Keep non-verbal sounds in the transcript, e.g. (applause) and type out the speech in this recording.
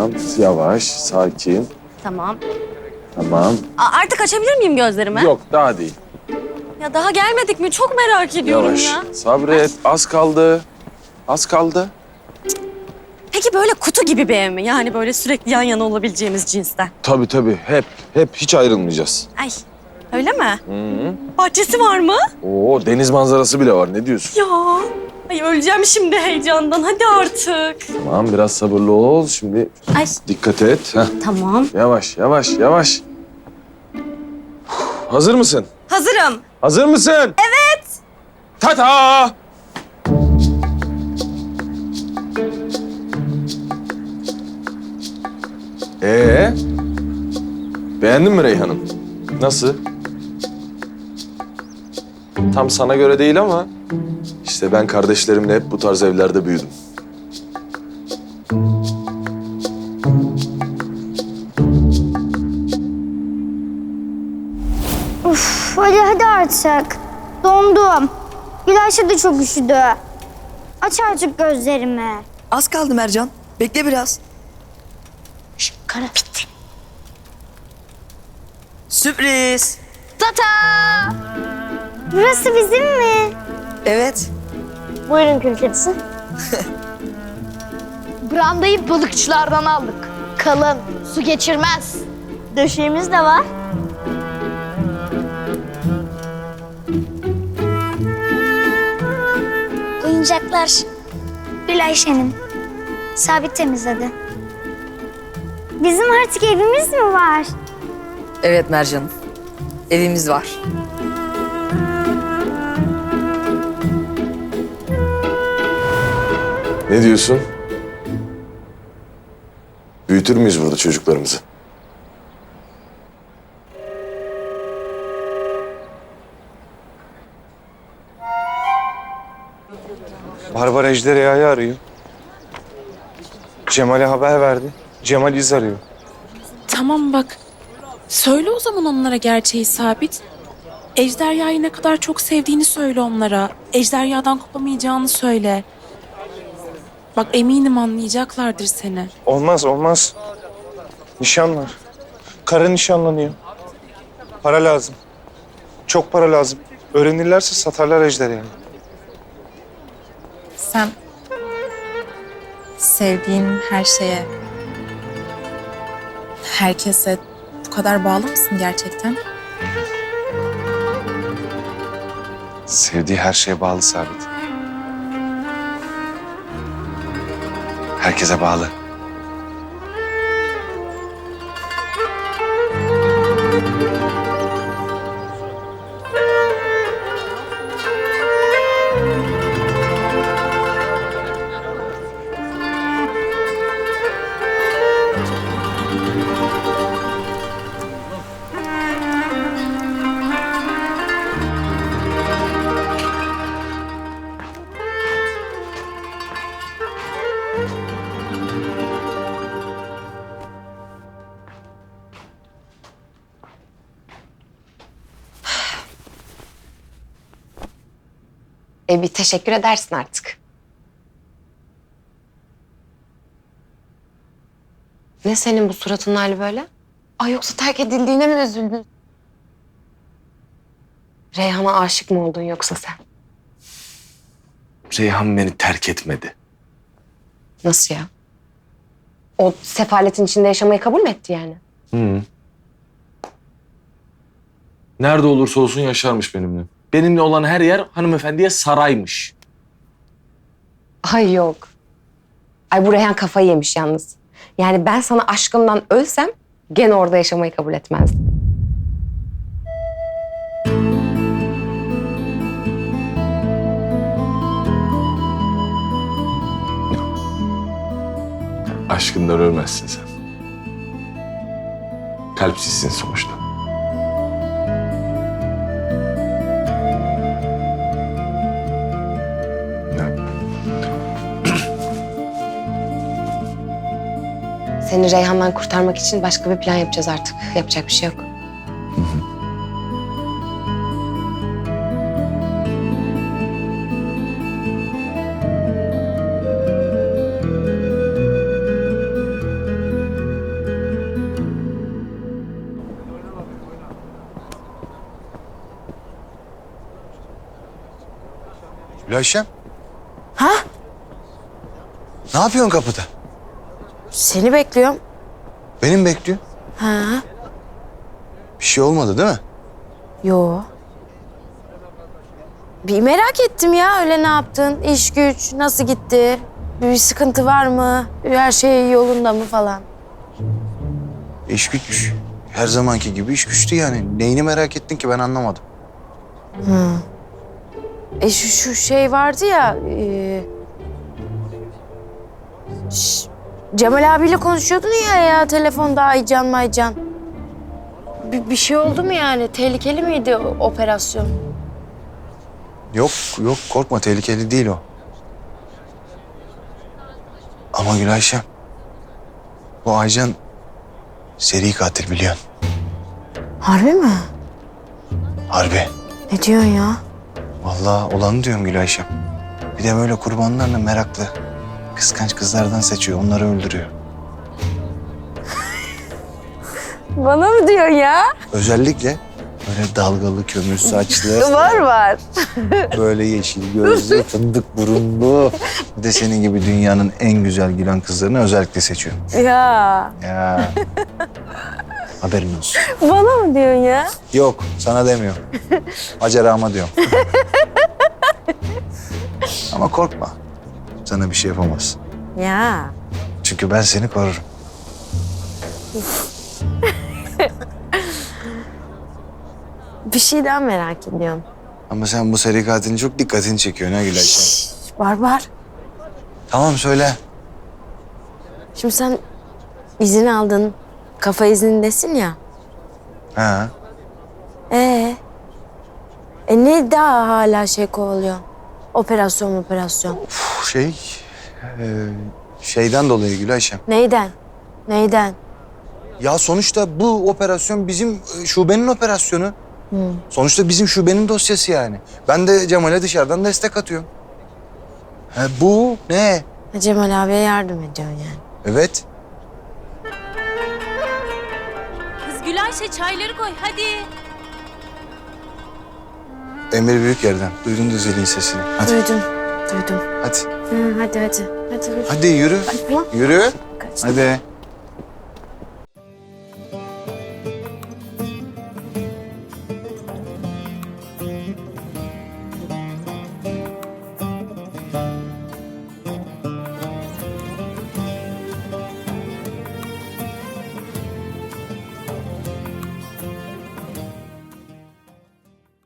Tamam. Yavaş, sakin. Tamam. Tamam. Aa, artık açabilir miyim gözlerimi? Yok daha değil. Ya daha gelmedik mi? Çok merak ediyorum Yavaş. ya. Sabret. Az kaldı. Az kaldı. Peki böyle kutu gibi bir ev mi? Yani böyle sürekli yan yana olabileceğimiz cinsten. Tabii tabii. Hep, hep hiç ayrılmayacağız. Ay öyle mi? Hı -hı. Bahçesi var mı? Oo deniz manzarası bile var. Ne diyorsun? Ya. Ay öleceğim şimdi heyecandan. Hadi artık. Tamam biraz sabırlı ol. Şimdi Ay dikkat et. Heh. tamam. Yavaş, yavaş, yavaş. Hazır mısın? Hazırım. Hazır mısın? Evet. Tata! Ee? Beğendin mi Reyhan'ım? Nasıl? Tam sana göre değil ama işte ben kardeşlerimle hep bu tarz evlerde büyüdüm. Uf, hadi hadi artık. Dondum. Gülayşe de çok üşüdü. Aç artık gözlerimi. Az kaldı Mercan. Bekle biraz. Kara bitti. Sürpriz. Tata! Burası bizim mi? Evet. Buyurun kül kedisi. (laughs) Brandayı balıkçılardan aldık. Kalın, su geçirmez. Döşeğimiz de var. Oyuncaklar Gülayşe'nin. Sabit temizledi. Bizim artık evimiz mi var? Evet Mercan. Evimiz var. Ne diyorsun? Büyütür müyüz burada çocuklarımızı? Barbara Ejderha'yı arıyor. Cemal'e haber verdi. Cemal iz arıyor. Tamam bak. Söyle o zaman onlara gerçeği sabit. Ejderhayı ne kadar çok sevdiğini söyle onlara. Ejderhadan kopamayacağını söyle. Bak eminim anlayacaklardır seni. Olmaz olmaz. Nişan var. Kara nişanlanıyor. Para lazım. Çok para lazım. Öğrenirlerse satarlar Ejderha'yı. Sen sevdiğin her şeye, herkese bu kadar bağlı mısın gerçekten? Sevdiği her şeye bağlı Sabit. Herkese bağlı. E bir teşekkür edersin artık. Ne senin bu suratın hali böyle? Ay yoksa terk edildiğine mi üzüldün? Reyhan'a aşık mı oldun yoksa sen? Reyhan beni terk etmedi. Nasıl ya? O sefaletin içinde yaşamayı kabul mü etti yani? Hı. Nerede olursa olsun yaşarmış benimle. Benimle olan her yer hanımefendiye saraymış. Ay yok. Ay bu Reyhan kafayı yemiş yalnız. Yani ben sana aşkımdan ölsem gene orada yaşamayı kabul etmezdim. Aşkından ölmezsin sen. Kalpsizsin sonuçta. Seni Reyhan'dan kurtarmak için başka bir plan yapacağız artık. Yapacak bir şey yok. Gülşem. Ha? Ne yapıyorsun kapıda? Seni bekliyorum. Benim bekliyor. Ha? Bir şey olmadı değil mi? Yo. Bir merak ettim ya öyle ne yaptın? İş güç nasıl gitti? Bir sıkıntı var mı? Her şey yolunda mı falan? İş güç. Her zamanki gibi iş güçtü yani. Neyini merak ettin ki ben anlamadım. E şu, şu şey vardı ya... E, Şş, Cemal abiyle konuşuyordun ya ya telefonda Aycan Maycan. Bir, bir şey oldu mu yani? Tehlikeli miydi o operasyon? Yok yok korkma tehlikeli değil o. Ama Gülayşem. Bu Aycan seri katil biliyorsun. Harbi mi? Harbi. Ne diyorsun ya? Vallahi olanı diyorum Gülayşem. Bir de böyle kurbanlarını meraklı. Kıskanç kızlardan seçiyor, onları öldürüyor. (laughs) Bana mı diyorsun ya? Özellikle böyle dalgalı, kömür saçlı, (laughs) Var var. (laughs) böyle yeşil gözlü, fındık burunlu. Bir de senin gibi dünyanın en güzel gülen kızlarını özellikle seçiyor. Ya Ya. Haberin olsun. bana mı diyorsun ya? Yok, sana demiyorum. Acerama diyorum. Ama korkma. Sana bir şey yapamaz. Ya. Çünkü ben seni korurum. (laughs) Bir şey daha merak ediyorum. Ama sen bu seri katilin çok dikkatini çekiyor ne Gülayşem. Şşş, Barbar. Tamam söyle. Şimdi sen izin aldın. Kafa izindesin ya. Ha. Ee? E ne daha hala şey kovalıyor? Operasyon operasyon. Uf, Şey, e, şeyden dolayı Gülayşem. Neyden? Neyden? Ya sonuçta bu operasyon bizim e, şubenin operasyonu. Sonuçta bizim şubenin dosyası yani. Ben de Cemal'e dışarıdan destek atıyorum. Ha, bu ne? Cemal abiye yardım ediyorsun yani. Evet. Kız Gülayşe çayları koy hadi. Emir Büyüker'den. Duydun Düzeli'nin sesini. Hadi, Duydum. Duydum. hadi. Hı, hadi hadi. Hadi. Hadi yürü. Hadi. Yürü. Kaç. Hadi.